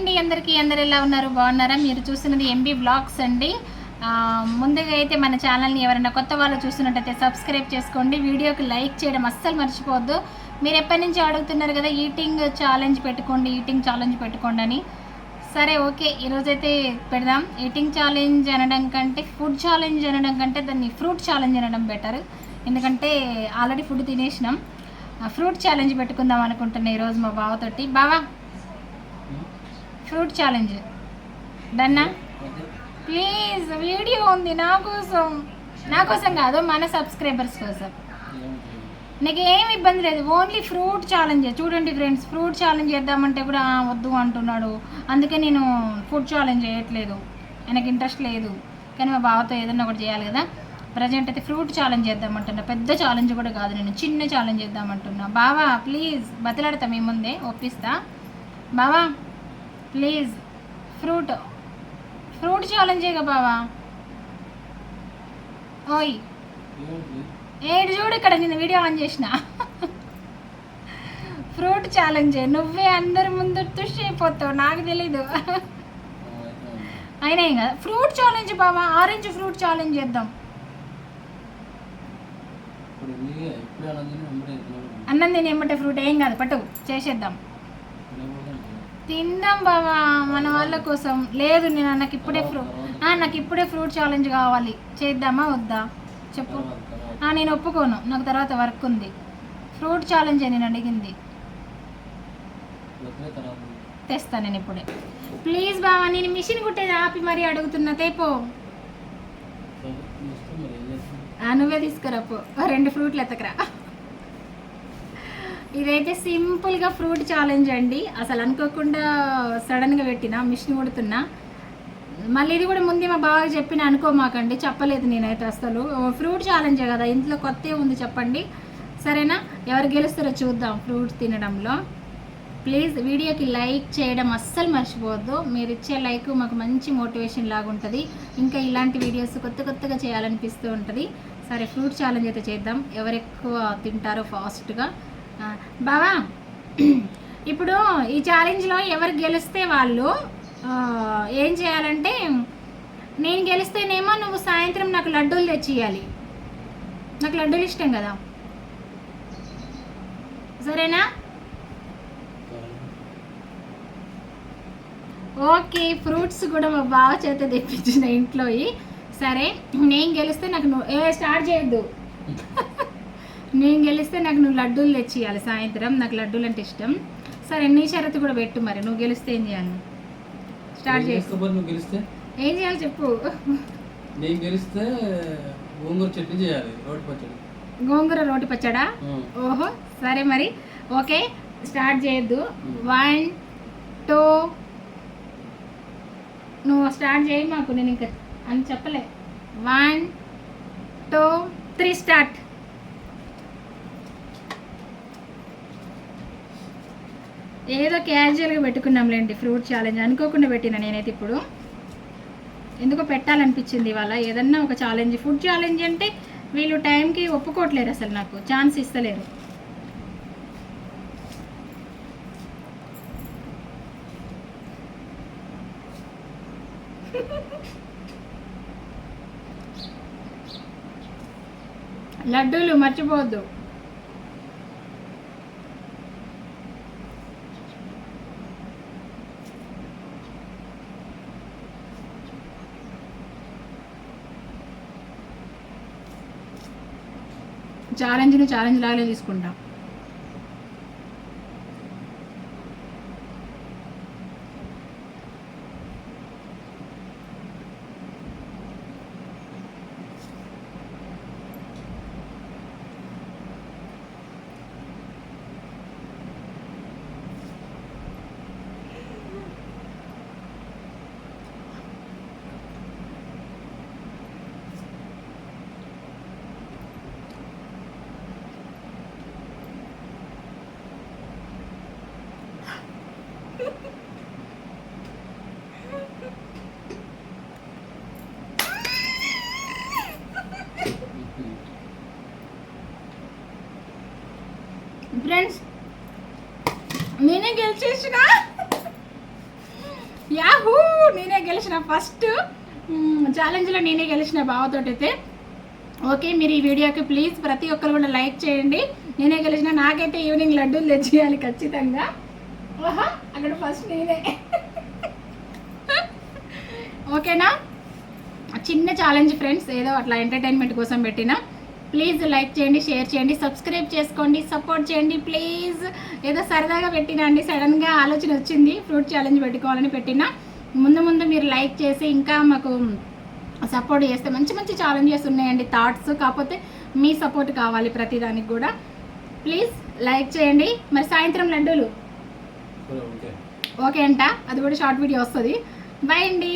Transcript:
అండి అందరికీ అందరు ఎలా ఉన్నారు? బాగున్నారా? మీరు చూస్తున్నది ఎంబీ బ్లాగ్స్ అండి. ముందుగా అయితే మన ఛానల్ని ఎవరైనా కొత్త వాళ్ళు చూస్తున్నట్టయితే సబ్స్క్రైబ్ చేసుకోండి. వీడియోకి లైక్ చేయడం అస్సలు మర్చిపోవద్దు. మీరు ఎప్పటి నుంచి అడుగుతున్నారు కదా ఈటింగ్ ఛాలెంజ్ పెట్టుకోండి ఈటింగ్ ఛాలెంజ్ పెట్టుకోండి అని. సరే ఓకే. ఈరోజైతే పెడదాం. ఈటింగ్ ఛాలెంజ్ అనడం కంటే ఫుడ్ ఛాలెంజ్ అనడం కంటే దాన్ని ఫ్రూట్ ఛాలెంజ్ అనడం బెటర్ ఎందుకంటే ఆల్రెడీ ఫుడ్ తినేసినాం. ఫ్రూట్ ఛాలెంజ్ పెట్టుకుందాం అనుకుంటున్నా ఈరోజు మా బావతోటి. బావా ఫ్రూట్ ఛాలెంజ్. డన్నా? ప్లీజ్ వీడియో ఉంది నా కోసం. నా కోసం కాదు మన సబ్స్క్రైబర్స్ కోసం. నీకు ఏం ఇబ్బంది లేదు ఓన్లీ ఫ్రూట్ ఛాలెంజ్. చూడండి ఫ్రెండ్స్ ఫ్రూట్ ఛాలెంజ్ చేద్దామంటే కూడా వద్దు అంటున్నాడు. అందుకే నేను ఫుడ్ ఛాలెంజ్ చేయట్లేదు. ఆయనకు ఇంట్రెస్ట్ లేదు. కానీ మా బావతో ఏదన్నా ఒకటి చేయాలి కదా. ప్రజెంట్ అయితే ఫ్రూట్ ఛాలెంజ్ చేద్దామంటున్నా. పెద్ద ఛాలెంజ్ కూడా కాదు నేను చిన్న ఛాలెంజ్ చేద్దామంటున్నా. బావా ప్లీజ్ బతిలాడతా మీ ముందే ఒప్పిస్తా. బావా ప్లీజ్. ఫ్రూట్. ఫ్రూట్ ఛాలెంజేగా బావా? ఓయ్. ఏడు చూడు ఇక్కడ నేను వీడియో ఆన్ చేసిన. ఫ్రూట్ ఛాలెంజ్ నువ్వే అందరి ముందు తుష్ అయిపోతావు. నాకు తెలీదు. అయినా ఏం కదా ఫ్రూట్ ఛాలెంజ్ బావా? ఆరెంజ్ ఫ్రూట్ ఛాలెంజ్ చేద్దాం. అన్నం తిని ఏమంటే ఫ్రూట్ ఏం కాదు. పట్టు. చేసేద్దాం. తిందాం బావా మన వాళ్ళ కోసం. లేదు నేను నాకు ఇప్పుడే ఫ్రూట్ నాకు ఇప్పుడే ఫ్రూట్ ఛాలెంజ్ కావాలి. చేద్దామా వద్దా? చెప్పు. నేను ఒప్పుకోను. నాకు తర్వాత వర్క్ ఉంది. ఫ్రూట్ ఛాలెంజ్ నేను అడిగింది. తెస్తా నేను ఇప్పుడే. ప్లీజ్ బావా నేను మిషన్ కుట్టేది ఆపి మరీ అడుగుతున్నా. తేపో ఆ, నువ్వే తీసుకురా పో. ఆ, రెండు ఫ్రూట్లు ఎత్తకరా. ఇదైతే సింపుల్గా ఫ్రూట్ ఛాలెంజ్ అండి. అసలు అనుకోకుండా సడన్గా పెట్టిన మిషన్ కుడుతున్నా. మళ్ళీ ఇది కూడా ముందే మా బాగా చెప్పిన అనుకోమాకండి చెప్పలేదు నేనైతే అసలు. ఫ్రూట్ ఛాలెంజే కదా ఇంట్లో కొత్త ఉంది చెప్పండి. సరేనా? ఎవరు గెలుస్తారో చూద్దాం ఫ్రూట్స్ తినడంలో. ప్లీజ్ వీడియోకి లైక్ చేయడం అస్సలు మర్చిపోవద్దు. మీరు ఇచ్చే లైక్ మాకు మంచి మోటివేషన్ లాగా ఉంటుంది. ఇంకా ఇలాంటి వీడియోస్ కొత్త కొత్తగా చేయాలనిపిస్తూ ఉంటుంది. సరే ఫ్రూట్ ఛాలెంజ్ అయితే చేద్దాం. ఎవరు ఎక్కువ తింటారో ఫాస్ట్గా బావా ఇప్పుడు ఈ ఛాలెంజ్లో ఎవరు గెలిస్తే వాళ్ళు ఏం చేయాలంటే నేను గెలిస్తేనేమో నువ్వు సాయంత్రం నాకు లడ్డూలు తెచ్చియాలి నాకు లడ్డూలు ఇష్టం కదా. సరేనా? ఓకే ఫ్రూట్స్ కూడా మా బావ చేత తెప్పించిన ఇంట్లో సరే నేను గెలిస్తే నాకు నువ్వు ఏ స్టార్ట్ చేయొద్దు. నేను గెలిస్తే నాకు నువ్వు లడ్డూలు తెచ్చియాలి సాయంత్రం. నాకు లడ్డూలు అంటే ఇష్టం. సరే నీ షరతు కూడా పెట్టు మరి. నువ్వు గెలిస్తే ఏం చేయాలి? స్టార్ట్ చేసి నువ్వు గెలిస్తే? ఏం చేయాలి చెప్పు. నేను గెలిస్తే గోంగూర చట్నీ చేయాలి రోడ్డు పచ్చడి. గోంగూర రోటి పచ్చడా? ఓహో సరే మరి. ఓకే స్టార్ట్ చేయొద్దు. One two. నువ్వు స్టార్ట్ చేయి మాకు నేను ఇంకా అని చెప్పలే. One two three start. ఏదో క్యాజువల్గా పెట్టుకున్నాంలేండి ఫ్రూట్ ఛాలెంజ్ అనుకోకుండా పెట్టిన నేనైతే ఇప్పుడు. ఎందుకో పెట్టాలనిపించింది ఇవాళ. ఏదన్నా ఒక ఛాలెంజ్ ఫుడ్ ఛాలెంజ్ అంటే వీళ్ళు టైంకి ఒప్పుకోవట్లేరు అసలు నాకు. ఛాన్స్ ఇస్తలేరు. లడ్డూలు మర్చిపోవద్దు. ఛాలెంజ్ని ఛాలెంజ్ లాగానే తీసుకుంటాం. ఫ్రెండ్స్ నేనే గెలిచేసిన. యాహూ నేనే గెలిచిన ఫస్ట్ ఛాలెంజ్లో నేనే గెలిచిన బావతోటి అయితే ఓకే మీరు ఈ వీడియోకి ప్లీజ్ ప్రతి ఒక్కరు కూడా లైక్ చేయండి. నేనే గెలిచిన నాకైతే ఈవినింగ్ లడ్డూలు తెచ్చేయాలి ఖచ్చితంగా. ఓహా అక్కడ ఫస్ట్ నేనే. ఓకేనా? చిన్న ఛాలెంజ్ ఫ్రెండ్స్ ఏదో అట్లా ఎంటర్టైన్మెంట్ కోసం పెట్టిన. ప్లీజ్ లైక్ చేయండి షేర్ చేయండి సబ్స్క్రైబ్ చేసుకోండి సపోర్ట్ చేయండి ప్లీజ్. ఏదో సరదాగా పెట్టినా అండి సడన్గా ఆలోచన వచ్చింది ఫ్రూట్ ఛాలెంజ్ పెట్టుకోవాలని పెట్టిన. ముందు ముందు మీరు లైక్ చేసి ఇంకా మాకు సపోర్ట్ చేస్తే మంచి మంచి ఛాలెంజెస్ ఉన్నాయండి థాట్స్ కాకపోతే మీ సపోర్ట్ కావాలి ప్రతిదానికి కూడా. ప్లీజ్ లైక్ చేయండి. మరి సాయంత్రం లడ్డూలు? ఓకే. ఓకే అంట అది కూడా షార్ట్ వీడియో వస్తుంది. బాయ్ అండి.